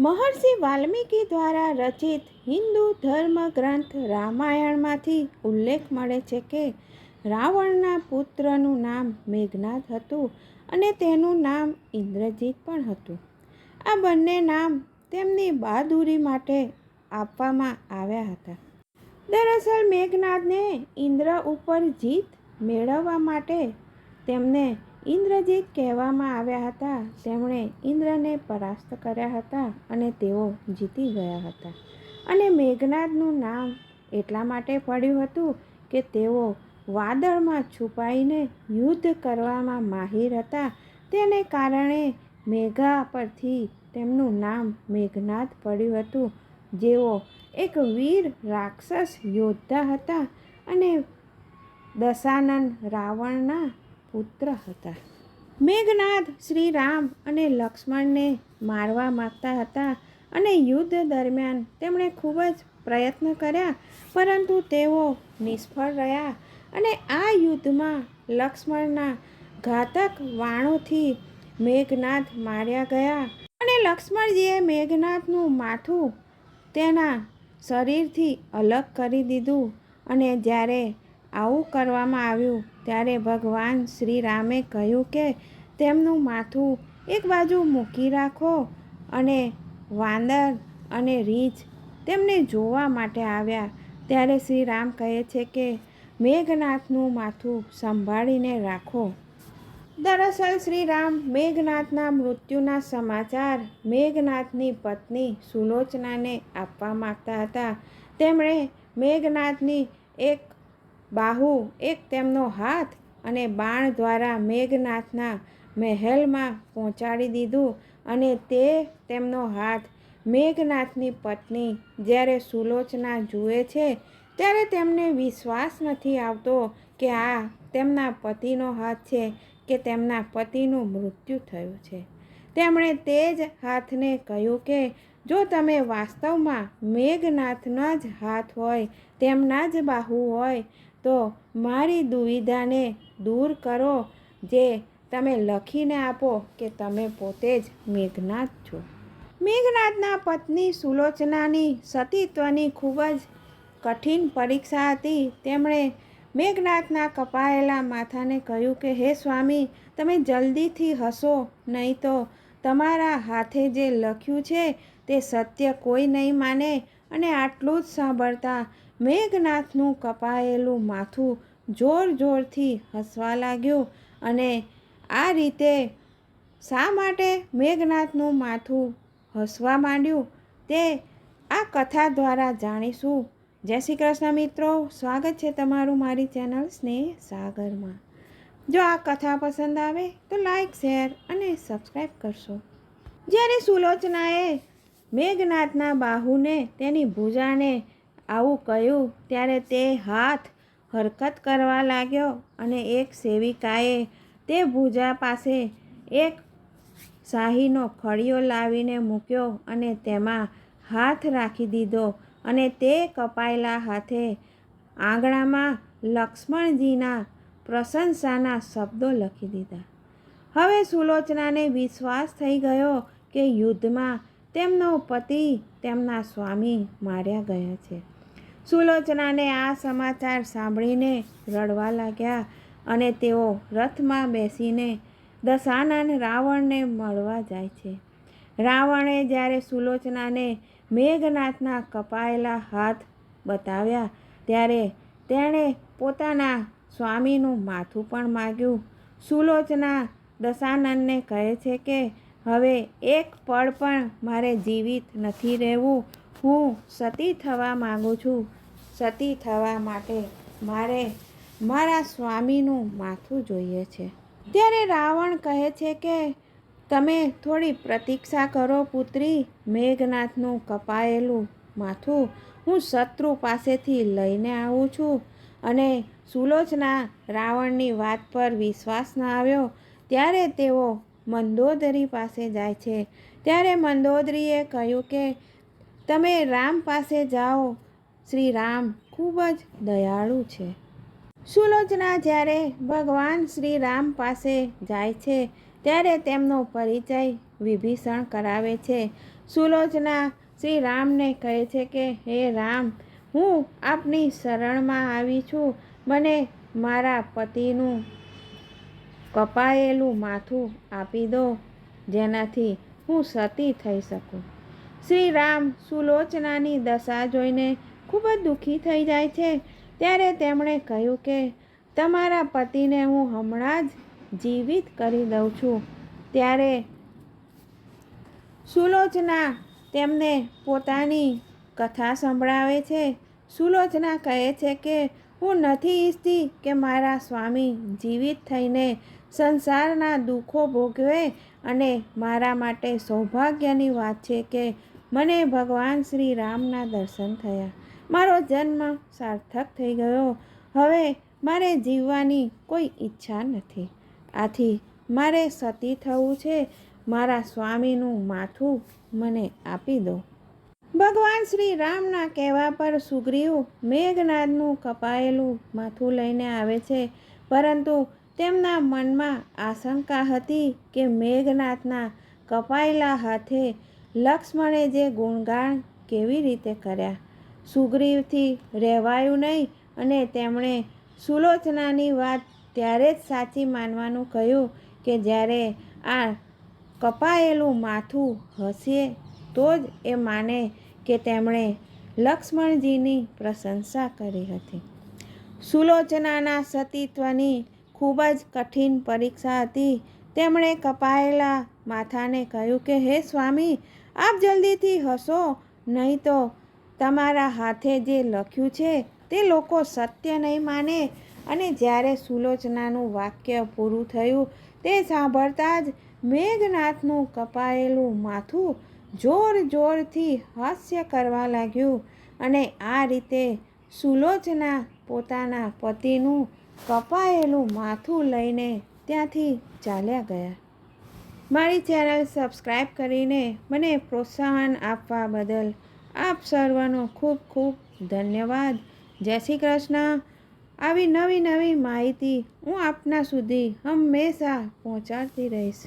મહર્ષિ વાલ્મીકી દ્વારા રચિત હિન્દુ ધર્મ ગ્રંથ રામાયણમાંથી ઉલ્લેખ મળે છે કે રાવણના પુત્રનું નામ મેઘનાથ હતું અને તેનું નામ ઇન્દ્રજીત પણ હતું. આ બંને નામ તેમની બહાદુરી માટે આપવામાં આવ્યા હતા. દરઅસલ મેઘનાથને ઇન્દ્ર ઉપર જીત મેળવવા માટે તેમને ઇન્દ્રજીત કહેવામાં આવ્યા હતા, તેમણે ઇન્દ્રને પરાસ્ત કર્યા હતા અને તેઓ જીતી ગયા હતા. અને મેઘનાદનું નામ એટલા માટે પડ્યું હતું કે તેઓ વાદળમાં છુપાઈને યુદ્ધ કરવામાં માહિર હતા. તેને કારણે મેઘા પરથી તેમનું નામ મેઘનાદ પડ્યું હતું. જેઓ એક વીર રાક્ષસ યોદ્ધા હતા અને દશાનન રાવણના પુત્ર હતા. મેઘનાદ શ્રી રામ અને લક્ષ્મણને મારવા માગતા હતા અને યુદ્ધ દરમિયાન તેમણે ખૂબ જ પ્રયત્ન કર્યા, પરંતુ તેઓ નિષ્ફળ રહ્યા અને આ યુદ્ધમાં લક્ષ્મણના ઘાતક વાણોથી મેઘનાથ માર્યા ગયા અને લક્ષ્મણજીએ મેઘનાથનું માથું તેના શરીરથી અલગ કરી દીધું અને જ્યારે આવું કરવામાં આવ્યું ત્યારે ભગવાન શ્રી રામે કહ્યું કે, તેમનું માથું એક બાજુ મૂકી રાખો અને વાંદર અને રીંછ તેમને જોવા માટે આવ્યા. ત્યારે શ્રી રામ કહે છે કે, મેઘનાથનું માથું સંભાળીને રાખો. દરઅસલ શ્રી રામ મેઘનાથના મૃત્યુના સમાચાર મેઘનાથની પત્ની સુલોચનાને આપવા માગતા હતા. તેમણે મેઘનાથની એક બાહુ એક તેમનો હાથ અને બાણ દ્વારા મેઘનાથના મહેલમાં પહોંચાડી દીધું અને તે તેમનો હાથ મેઘનાથની પત્ની જ્યારે સુલોચના જુએ છે, ત્યારે તેમને વિશ્વાસ નથી આવતો કે આ તેમના પતિનો હાથ છે કે તેમના પતિનું મૃત્યુ થયું છે. તેમણે તે જ હાથને કહ્યું કે, જો તમે વાસ્તવમાં મેઘનાથના જ હાથ હોય, તેમના જ બાહુ હોય તો મારી દુવિધાને દૂર કરો, જે તમે લખીને આપો કે તમે પોતે જ મેઘનાથ છો. મેઘનાથના પત્ની સુલોચનાની સતીત્વની ખૂબ જ કઠિન પરીક્ષા હતી. તેમણે મેઘનાથના કપાયેલા માથાને કહ્યું કે, હે સ્વામી, તમે જલ્દીથી હસો, નહીં તો તમારા હાથે જે લખ્યું છે તે સત્ય કોઈ નહીં માને. અને આટલું જ સાંભળતા મેઘનાથનું કપાયેલું માથું જોર જોરથી હસવા લાગ્યું અને આ રીતે શા માટે મેઘનાથનું માથું હસવા માંડ્યું તે આ કથા દ્વારા જાણીશું. જય શ્રી કૃષ્ણ મિત્રો, સ્વાગત છે તમારું મારી ચેનલ સ્નેહ સાગરમાં. જો આ કથા પસંદ આવે તો લાઈક, શેર અને સબસ્ક્રાઈબ કરશો. જ્યારે સુલોચનાએ મેઘનાથના બાહુને તેની ભૂજાને આવું કહ્યું ત્યારે તે હાથ હરકત કરવા લાગ્યો અને એક સેવિકાએ તે ભૂજા પાસે એક શાહીનો ખડિયો લાવીને મૂક્યો અને તેમાં હાથ રાખી દીધો અને તે કપાયેલા હાથે આંગણામાં લક્ષ્મણજીના પ્રશંસાના શબ્દો લખી દીધા. હવે સુલોચનાને વિશ્વાસ થઈ ગયો કે યુદ્ધમાં તેમનો પતિ તેમના સ્વામી માર્યા ગયા છે. સુલોચનાને આ સમાચાર સાંભળીને રડવા લાગ્યા અને તેઓ રથમાં બેસીને દશાનન રાવણને મળવા જાય છે. રાવણે જ્યારે સુલોચનાને મેઘનાથના કપાયેલા હાથ બતાવ્યા ત્યારે તેણે પોતાના સ્વામીનું માથું પણ માગ્યું. સુલોચના દશાનંદને કહે છે કે હવે એક પળ પણ મારે જીવિત નથી રહેવું. હું સતી થવા માગું છું. સતી થવા માટે મારે મારા સ્વામીનું માથું જોઈએ છે. ત્યારે રાવણ કહે છે કે, તમે થોડી પ્રતીક્ષા કરો પુત્રી, મેઘનાથનું કપાયેલું માથું હું શત્રુ પાસેથી લઈને આવું છું. અને સુલોચના રાવણની વાત પર વિશ્વાસ ન આવ્યો. ત્યારે તેઓ મંદોદરી પાસે જાય છે. ત્યારે મંદોદરીએ કહ્યું કે, તમે રામ પાસે જાઓ. શ્રી રામ ખૂબ જ દયાળુ છે. સુલોચના જ્યારે ભગવાન શ્રી રામ પાસે જાય છે, ત્યારે તેમનો પરિચય વિભીષણ કરાવે છે. સુલોચના શ્રી રામને કહે છે કે, હે રામ, હું આપની શરણમાં આવી છું. મને મારા પતિનું કપાયેલું માથું આપી દો, જેનાથી હું સતી થઈ શકું. શ્રી રામ સુલોચનાની દશા જોઈને ખૂબ જ દુઃખી થઈ જાય છે. ત્યારે તેમણે કહ્યું કે, તમારા પતિને હું હમણાં જ જીવિત કરી દઉં છું. ત્યારે સુલોચના તેમને પોતાની કથા સંભળાવે છે. સુલોચના કહે છે કે હું નથી ઈચ્છતી કે મારા સ્વામી જીવિત થઈને સંસારના દુઃખો ભોગવે અને મારા માટે સૌભાગ્યની વાત છે કે મને ભગવાન શ્રી રામના દર્શન થયા. મારો જન્મ સાર્થક થઈ ગયો. હવે મારે જીવવાની કોઈ ઈચ્છા નથી. આથી મારે સતી થવું છે. મારા સ્વામીનું માથું મને આપી દો. ભગવાન શ્રી રામના કહેવા પર સુગ્રીવ મેઘનાદનું કપાયેલું માથું લઈને આવે છે. પરંતુ તેમના મનમાં આશંકા હતી કે મેઘનાથના કપાયેલા હાથે લક્ષ્મણે જે ગુણગાન કેવી રીતે કર્યા. સુગ્રીવથી રહેવાયું નહીં અને તેમણે સુલોચનાની વાત ત્યારે જ સાચી માનવાનું કહ્યું કે જ્યારે આ કપાયેલું માથું હશે તો જ એ માને કે તેમણે લક્ષ્મણજીની પ્રશંસા કરી હતી. સુલોચનાના સતીત્વની ખૂબ જ કઠિન પરીક્ષા હતી. તેમણે કપાયેલા માથાને કહ્યું કે, હે સ્વામી, આપ જલ્દીથી હસો, નહીં તો તમારા હાથે જે લખ્યું છે તે લોકો સત્ય નહીં માને. અને જ્યારે સુલોચનાનું વાક્ય પૂરું થયું, તે સાંભળતા જ મેઘનાથનું કપાયેલું માથું જોર જોરથી હાસ્ય કરવા લાગ્યું અને આ રીતે સુલોચના પોતાના પતિનું કપાયેલું માથું લઈને ત્યાંથી ચાલ્યા ગયા. મારી ચેનલ સબસ્ક્રાઈબ કરીને મને પ્રોત્સાહન આપવા બદલ આપ સર્વનો ખૂબ ખૂબ ધન્યવાદ. જય શ્રી કૃષ્ણ. આવી નવી નવી માહિતી હું આપના સુધી હંમેશા પહોંચાડતી રહીશ.